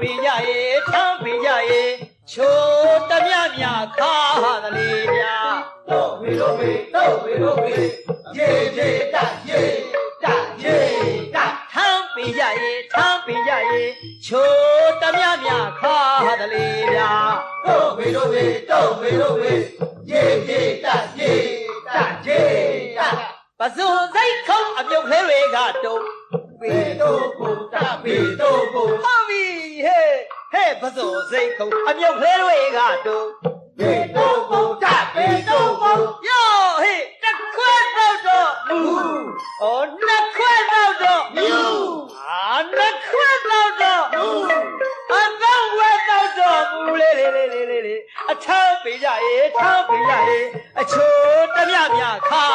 ပင်ရရဲ့ဖြန်းပင်ရရဲ့ချိုးတမြမြခါသလေးဗျာတော့ဝေတော့ဝေတော့ဝေတော့ဝေရေရေတရေတရေတထမ်းပင်ရရဲ့ထမ်းပင်ရရဲ့ချိုးတမြမြခါသလေးဗျာတော့ဝေတော့ဝေတော့ဝေတော့ဝေရေရေတရေတရေတပဇွန်စိတ်ခုံအမြုပ်လေးတွေကတုံပေတော့ကိုတပေတော့ကိုဟာ ဟဲ့ပစုံစိတ်ခုံးအမြုပ်ကလေးတွေကတုံးပေတို့ကိုတပေတို့ကိုယောဟေးတစ်ခွက်တော့တော့မူဩနှစ်ခွက်တော့တော့မြူအာနှစ်ခွက်တော့တော့မြူအတော့ဝက်တော့တော့မူလေးလေးလေးလေးလေးလေးအထမ်းပေးကြရေထမ်းပေးကြရေအချိုးတမြမြခါတလေးဗျာ